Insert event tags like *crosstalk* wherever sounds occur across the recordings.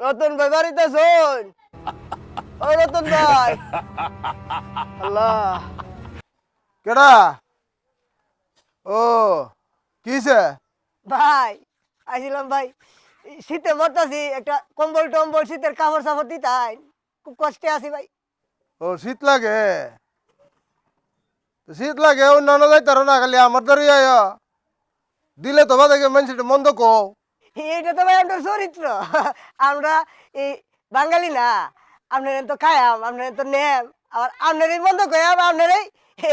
রতন ভাই বাড়িতে শোন ও রতন ভাই। আল্লাহ। কেডা? ও কিছে ভাই আইছিলাম ভাই। শীতে মরতাছি একটা কম্বল টম্বল শীতের কাপড় সাপড় দিতাই। খুব কষ্টে আছি ভাই। ও শীত লাগে? শীত লাগে অন্যান্য যাইতারো না খালি আমার দ্বারই আয় দিলে তো বাদে মানুষটা মন্দ কও। এইটা তো ভাই আমাদের চরিত্র। আমরা এই বাঙালি না আপনার তো খায়াম আপনার তো নেম আবার আপনারই বন্ধ কয়াম আপনারই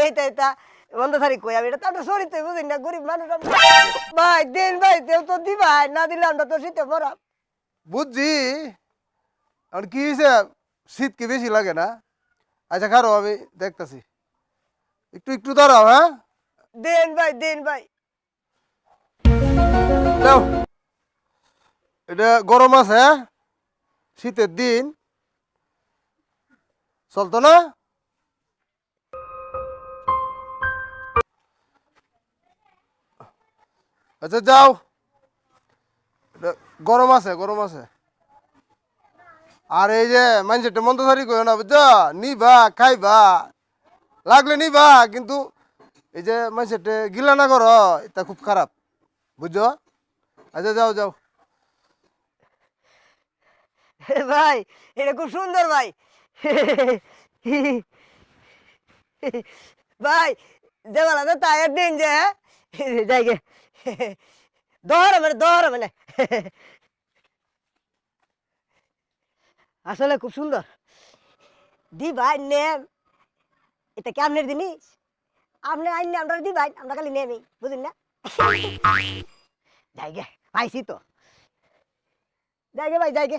এইটা এটা বন্ধ থারি কয়াম এটা তো আমরা চরিত্র বুঝিন না? গরিব মানুষ ভাই দিন ভাই তেও তো দিবাই না দিলে আমরা তো শীতে মরাম। বুঝছি। আর কি হয়েছে শীত কি বেশি লাগে না? আচ্ছা খারো আমি দেখতাছি। একটু একটু দাঁড়াও হ্যাঁ? দেন ভাই দেন ভাই। দাও এটা গরম আছে হ্যাঁ? শীতের দিন। চলতো না? আচ্ছা যাও। গরম আছে গরম আছে। আর এই যে মানুষটা মন্তধারি করো না, বুঝছ? নিবা, খাইবা। লাগলে নিবা, কিন্তু এই যে মানুষটা গিলা না করো, এটা খুব খারাপ, বুঝছ? আচ্ছা যাও যাও। *laughs* ভাই, এটা খুব সুন্দর ভাই। *laughs* ভাই, দেওয়ালা তো তায়ের দিন যে *laughs* যাইগে দহর মানে দহর মানে। আসলে খুব সুন্দর। দি ভাই, নেম। এটা কি আপনার জিনিস? আপনি আইন আমরা দি ভাই, আমরা খালি নেমই, বুঝুন না? যাইগে পাইছি তো। যাইগে ভাই যাইগে